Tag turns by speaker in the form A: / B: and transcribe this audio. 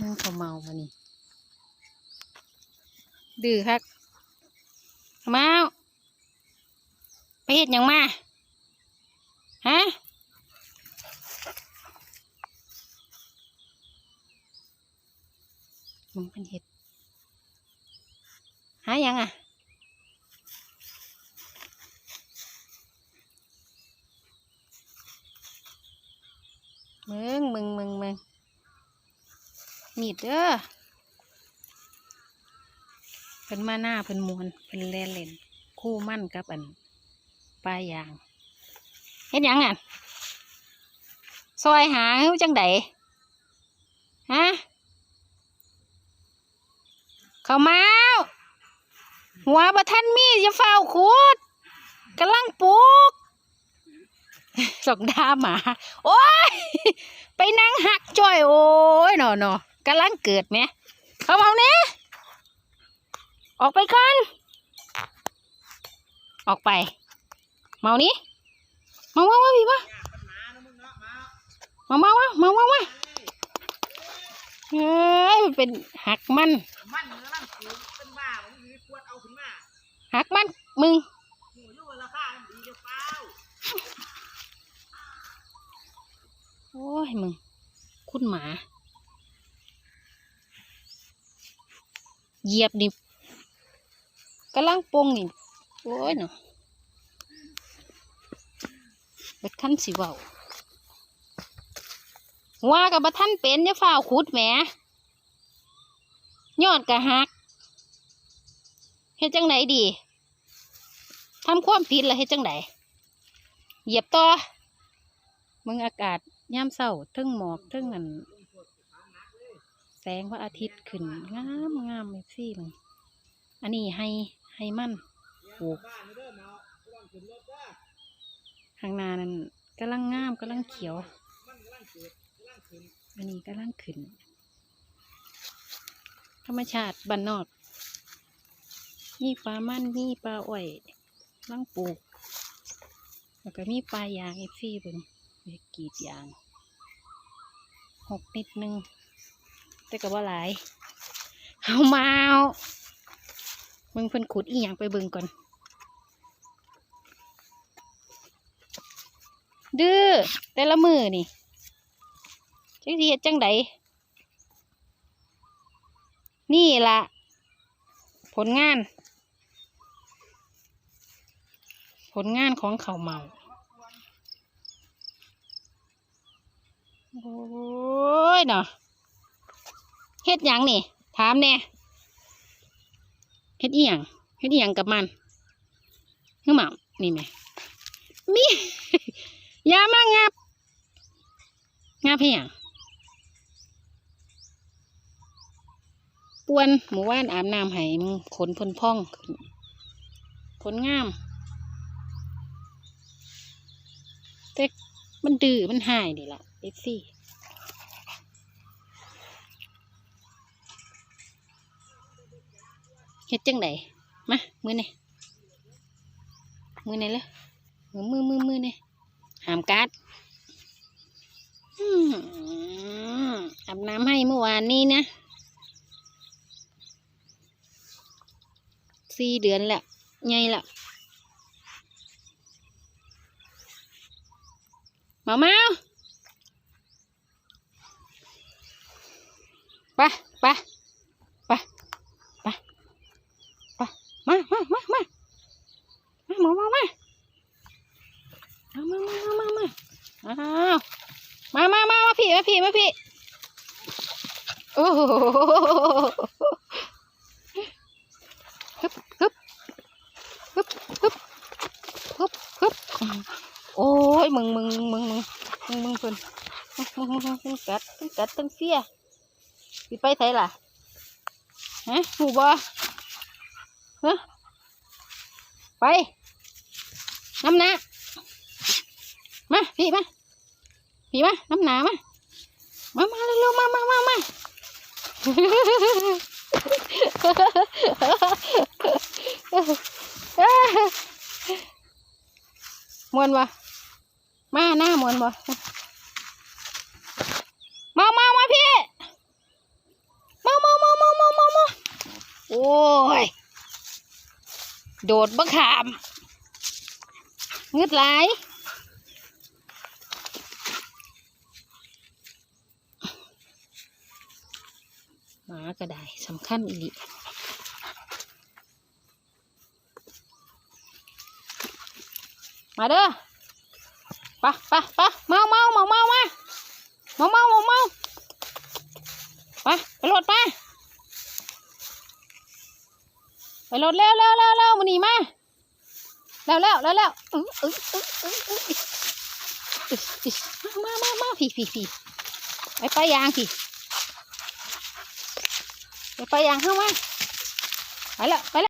A: มึงเขาเมามานี่ดื้อคักเขาเมาไปเฮ็ดยังมาฮะมึงเป็นเห็ดหาหยังอะมึงมึงมึงมึง มีดเด้อเพิ่นมาหน้าเพิ่นมวนเพิ่นแล่นเล่น คู่มั่นกับอันปลายยางเฮ็ดหยังอะซอยหาเฮ้จังไดฮะเข้าเมาหัวบ่ทันมีจะเฝ้าขุดกำลังปลูกสองดาหมา โอ้ย ไปนั่งหักจ้อย โอ้ยหนอหนอ กำลังเกิดไหมเขาเอาเนี้ยออกไปก่อน ออกไป เมานี้มาว่าว่าพี่มามามาว่ามาว่าว่าเฮ้ยเป็นหักมันหักมันมึงโอ้ยมึง คุณหมา เหยียบดิกำลังปงนี่โอ้ยเนาะบ็ดขั้นสิเว้าว่ากับบัท่านเป็นจะฝ้าขุดแหมยอดกะหักเฮ็ดจังไหนดีทำความผิดแล้วเฮ็ดจังไหนเหยียบต่อมึงอากาศย่ามเศร้าทึ่งหมอกทึ่งอัน สงพระอาทิตย์ขึ้นงามงามเลยพี่มึงอันนี้ให้ให้มันปลูก
B: บ้านเด้อเนาะไม่ต้องขึ้นรถเด้อ
A: ข้างหน้านั้นกำลังงามกำลังเขียว อันนี้กำลังขึ้น ธรรมชาติบ้านนอกมีปลามันมีปลาอ้อยกำลังปลูก แล้วก็มีปลายางเอฟซี่เบิ่งไปกรีดยางหกนิดนึง แต่ก็บ่หลายเอามาเอามึงเพิ่นขุดอีหยังไปเบิ่งก่อน ดื้อแต่ละมือนี่จังสิเฮ็ดจังใดนี่ละผลงาน ผลงานของเขาเมาโอ้ยเนาะ เฮ็ดหยังนี่ ถามแน่เฮ็ดอีหยังเฮ็ดอีหยังกับมันคือหมานี่แหมมีอยามางับงับให้หยังปวนหมู่ว่านอาบน้ำให้มึงขนพ่นพ่องขนงาม แต่มันดื้อมันหายนี่ล่ะเอซี่ เฮ็ดจังไดมามือนี่มือนี่เลยมือมือมือมือนี่หามการ์ดอาบน้ำให้เมื่อวานนี้นะสี่เดือนและไงละเมาเมาไปไปไปไปมามามามามาเมาเมามา มามามามามาอ้าวมามามามา พี่มาพี่มาพี่โอ้โหฮึบฮึบฮึบฮึบฮึบฮึบโอ้ยมึงมึงมึงมึงมึงมึงเพิ่นมึงมึงมึงมึงกัดมึงกัดตั้งเสียสิไปไสล่ะฮะหูบ่ฮะไปน้ำหนะมาพี่มาพี่มาน้ำหนามา มามาเร็วมามามามามวนบ่มาหน้ามวนบ่มามามาพี่มามามามามามามาโอ้ย โดดบังขามงึดไหล ก็ได้สำคัญอีหลีมาเด้อปะปะปะเมาเมาเมาเมามาเมาเมาเมาเมาไปไปรถไปไปรถเร็วเร็วเร็วเร็วมันนี่มาเร็วเร็วเร็วเร็วอื้ออื้ออื้ออื้ออื้อมามามาพี่พี่พี่ไปไปยาง ไปไปอย่างเข้ามาไปละไปละ